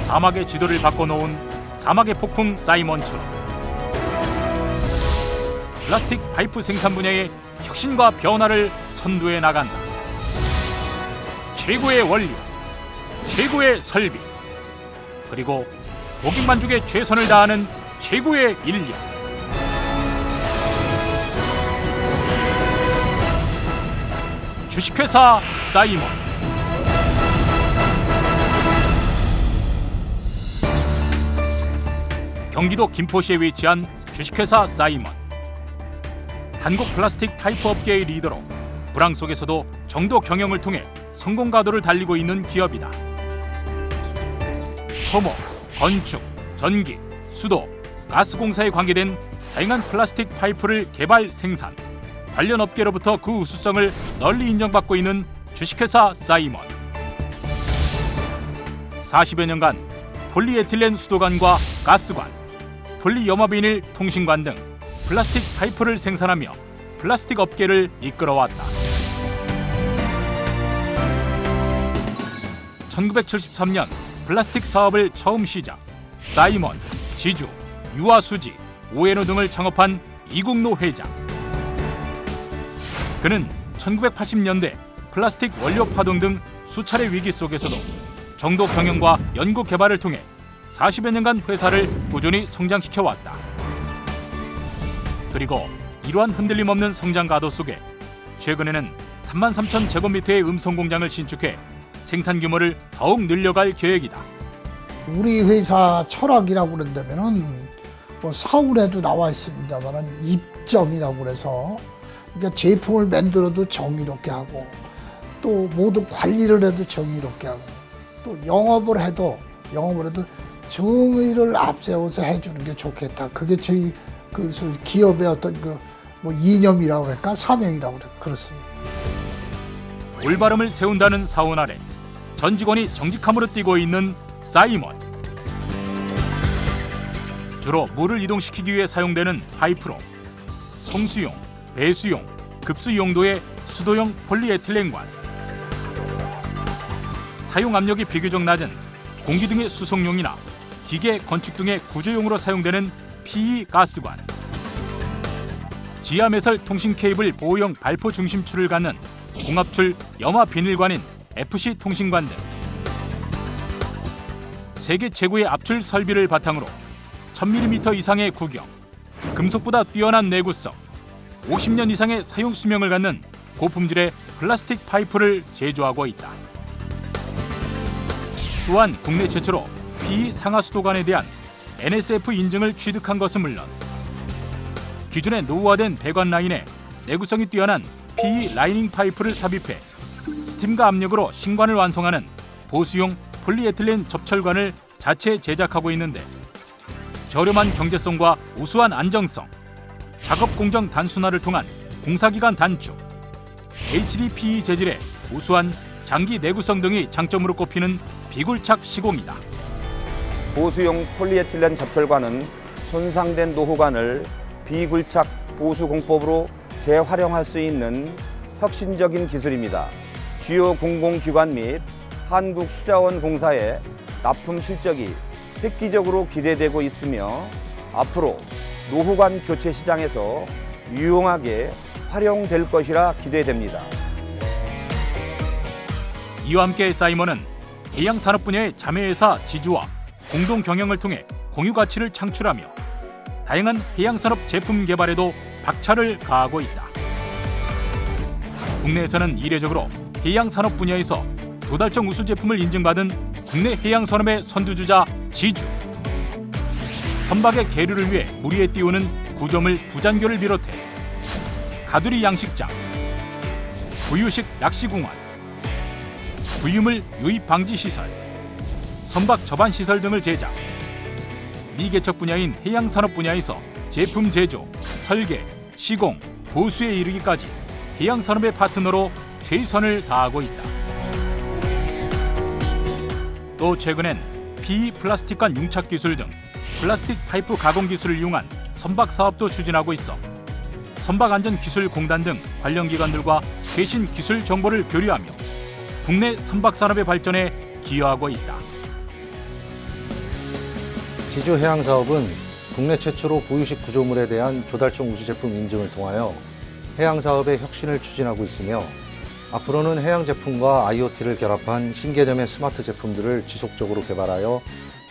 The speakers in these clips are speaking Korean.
사막의 지도를 바꿔놓은 사막의 폭풍 사이먼처럼 플라스틱 파이프 생산 분야의 혁신과 변화를 선도해 나간다. 최고의 원료, 최고의 설비, 그리고 고객 만족에 최선을 다하는 최고의 인력. 주식회사 사이먼. 경기도 김포시에 위치한 주식회사 사이먼. 한국 플라스틱 파이프 업계의 리더로 불황 속에서도 정도 경영을 통해 성공 가도를 달리고 있는 기업이다. 토목, 건축, 전기, 수도, 가스공사에 관계된 다양한 플라스틱 파이프를 개발 생산, 관련 업계로부터 그 우수성을 널리 인정받고 있는 주식회사 사이먼. 40여 년간 폴리에틸렌 수도관과 가스관, 폴리염화비닐 통신관 등 플라스틱 파이프를 생산하며 플라스틱 업계를 이끌어왔다. 1973년 플라스틱 사업을 처음 시작. 사이먼, 지주, 유아수지, 오에노 등을 창업한 이국노 회장. 그는 1980년대 플라스틱 원료 파동 등 수차례 위기 속에서도 정도 경영과 연구 개발을 통해 40여 년간 회사를 꾸준히 성장시켜 왔다. 그리고 이러한 흔들림 없는 성장 가도 속에 최근에는 3만 3천 제곱미터의 음성 공장을 신축해 생산 규모를 더욱 늘려갈 계획이다. 우리 회사 철학이라고 그런다면은 뭐 사울에도 나와 있습니다만은 입점이라고 그래서 그러니까 제품을 만들어도 정의롭게 하고 또 모두 관리를 해도 정의롭게 하고 또 영업을 해도 영업을 해도 정의를 앞세워서 해주는 게 좋겠다. 그게 저희 그 기업의 어떤 그 뭐 이념이라고 할까 사명이라고 그래 그렇습니다. 올바름을 세운다는 사원 아래 전 직원이 정직함으로 뛰고 있는 사이먼. 주로 물을 이동시키기 위해 사용되는 파이프로 성수용, 배수용, 급수 용도의 수도용 폴리에틸렌관. 사용 압력이 비교적 낮은 공기 등의 수송용이나 기계 건축 등의 구조용으로 사용되는 PE 가스관. 지하 매설 통신 케이블 보호용 발포 중심줄을 갖는 공압출 염화 비닐관인 FC 통신관 등 세계 최고의 압출 설비를 바탕으로 1000mm 이상의 구경, 금속보다 뛰어난 내구성, 50년 이상의 사용 수명을 갖는 고품질의 플라스틱 파이프를 제조하고 있다. 또한 국내 최초로 PE 상하수도관에 대한 NSF 인증을 취득한 것은 물론 기존의 노후화된 배관 라인에 내구성이 뛰어난 PE 라이닝 파이프를 삽입해 스팀과 압력으로 신관을 완성하는 보수용 폴리에틸렌 접철관을 자체 제작하고 있는데 저렴한 경제성과 우수한 안정성, 작업 공정 단순화를 통한 공사기간 단축, HDPE 재질의 우수한 장기 내구성 등이 장점으로 꼽히는 비굴착 시공이다. 보수용 폴리에틸렌 접철관은 손상된 노후관을 비굴착 보수 공법으로 재활용할 수 있는 혁신적인 기술입니다. 주요 공공기관 및 한국수자원공사의 납품 실적이 획기적으로 기대되고 있으며 앞으로 노후관 교체 시장에서 유용하게 활용될 것이라 기대됩니다. 이와 함께 사이먼은 해양 산업 분야의 자매회사 지주와 공동 경영을 통해 공유 가치를 창출하며 다양한 해양 산업 제품 개발에도 박차를 가하고 있다. 국내에서는 이례적으로 해양 산업 분야에서 두 달정 우수 제품을 인증받은 국내 해양 산업의 선두주자 지주. 선박의 계류를 위해 물 위에 띄우는 구조물 부잔교를 비롯해 가두리 양식장, 부유식 낚시공원, 부유물 유입 방지 시설, 선박 접안 시설 등을 제작. 미개척 분야인 해양 산업 분야에서 제품 제조, 설계, 시공, 보수에 이르기까지 해양 산업의 파트너로 최선을 다하고 있다. 또 최근엔 PE 플라스틱관 융착 기술 등 플라스틱 파이프 가공 기술을 이용한 선박 사업도 추진하고 있어 선박안전기술공단 등 관련 기관들과 최신 기술 정보를 교류하며 국내 선박 산업의 발전에 기여하고 있다. 지주 해양 사업은 국내 최초로 보유식 구조물에 대한 조달청 우수 제품 인증을 통하여 해양 사업의 혁신을 추진하고 있으며 앞으로는 해양 제품과 IoT를 결합한 신개념의 스마트 제품들을 지속적으로 개발하여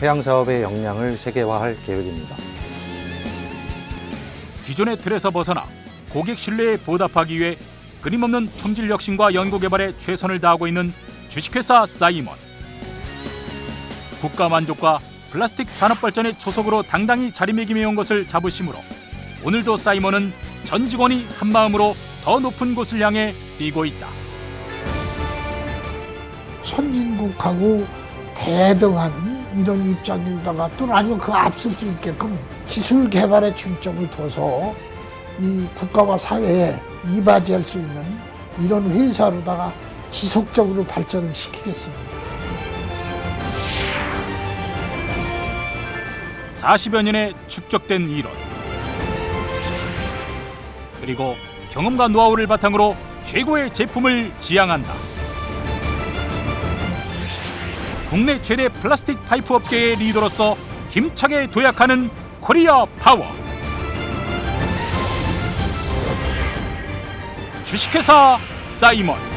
해양 사업의 역량을 세계화할 계획입니다. 기존의 틀에서 벗어나 고객 신뢰에 보답하기 위해 끊임없는 품질 혁신과 연구 개발에 최선을 다하고 있는 주식회사 사이먼. 국가 만족과 플라스틱 산업 발전의 초석으로 당당히 자리매김해온 것을 자부심으로 오늘도 사이먼은 전 직원이 한 마음으로 더 높은 곳을 향해 뛰고 있다. 선진국하고 대등한 이런 입장에다가 또 아니면 그 앞설 수 있게끔 기술 개발에 중점을 둬서 이 국가와 사회에 이바지할 수 있는 이런 회사로다가 지속적으로 발전을 시키겠습니다. 40여 년의 축적된 이론 그리고 경험과 노하우를 바탕으로 최고의 제품을 지향한다. 국내 최대 플라스틱 파이프 업계의 리더로서 힘차게 도약하는 코리아 파워. 주식회사 사이먼.